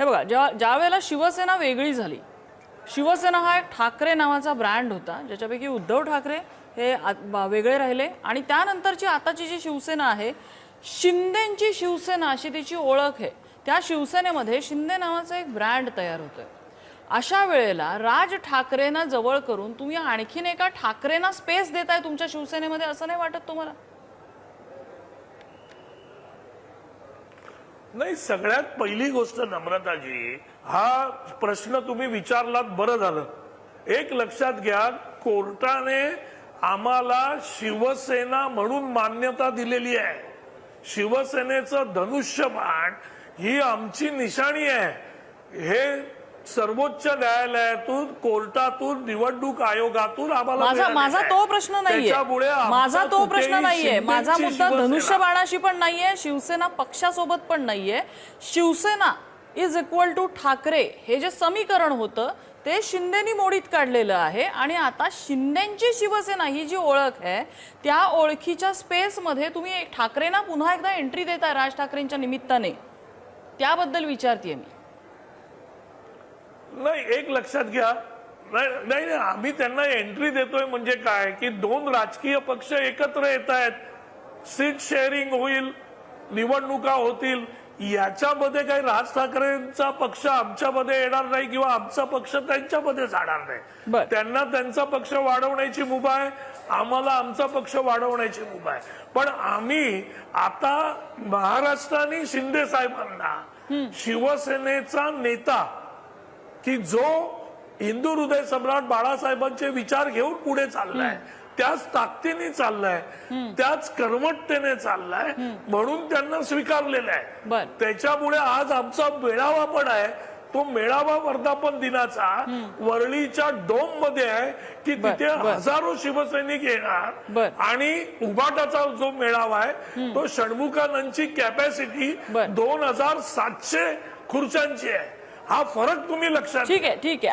हे बघा ज्या ज्या वेळेला शिवसेना वेगळी झाली शिवसेना हा एक ठाकरे नावाचा ब्रँड होता ज्याच्यापैकी उद्धव ठाकरे हे वेगळे राहिले आणि त्यानंतरची आताची जी शिवसेना आहे शिंदेंची शिवसेना अशी तिची ओळख आहे. त्या शिवसेनेमध्ये शिंदे नावाचा एक ब्रँड तयार होतोय. अशा वेळेला राज ठाकरेंना जवळ करून तुम्ही आणखीन एका ठाकरेंना स्पेस देताय तुमच्या शिवसेनेमध्ये असं नाही वाटत तुम्हाला? नाही सगळ्यात पहिली गोष्ट नम्रताजी हा प्रश्न तुम्ही विचारलात बरं झालं. एक लक्षात घ्या कोर्टाने आम्हाला शिवसेना म्हणून मान्यता दिलेली आहे. शिवसेनेचं धनुष्यबाण ही आमची निशाणी आहे. हे सर्वोच्च न्यायालयातून कोर्टातून निवडणूक आयोगातून आम्हाला माझा माझा. तो प्रश्न नाहीये. माझा तो प्रश्न नाहीये. माझा मुद्दा धनुष्यबाणाशी पण नाहीये शिवसेना पक्षासोबत पण नाहीये. Shiv Sena is equal to Thackeray. हे जे समीकरण होतं ते शिंदेनी मोडीत काढलेलं आहे आणि आता शिंदेची शिवसेना ही जी ओळख आहे त्या ओळखीच्या स्पेसमध्ये तुम्ही ठाकरेंना पुन्हा एकदा एंट्री देताय राज ठाकरेंच्या निमित्ताने. त्याबद्दल विचारतीये मी. नाही एक लक्षात घ्या. नाही नाही आम्ही त्यांना एंट्री देतोय म्हणजे काय? की दोन राजकीय पक्ष एकत्र येत आहेत सीट शेअरिंग होईल निवडणुका होतील. याच्यामध्ये काही राज ठाकरेंचा पक्ष आमच्यामध्ये येणार नाही किंवा आमचा पक्ष त्यांच्यामध्ये जाणार. नाही. त्यांना त्यांचा पक्ष वाढवण्याची मुभा आहे आम्हाला आमचा पक्ष वाढवण्याची मुभा आहे. पण आम्ही आता महाराष्ट्राने शिंदे साहेबांना शिवसेनेचा नेता की जो हिंदू हृदय सम्राट बाळासाहेबांचे विचार घेऊन पुढे चाललाय त्याच ताकदीने चाललाय त्याच कर्मठतेने चाललाय म्हणून त्यांना स्वीकारलेलं आहे. त्याच्यामुळे आज आमचा मेळावा पण आहे तो मेळावा वर्धापन दिनाचा वरळीच्या डोममध्ये आहे की तिथे. हजारो शिवसैनिक येणार. आणि उभाटाचा जो मेळावा आहे तो षण्मुखानंदची कॅपॅसिटी. दोन हजार सातशे खुर्च्यांची आहे हा फरक तुम्ही लक्षात ठीक आहे ठीक आहे.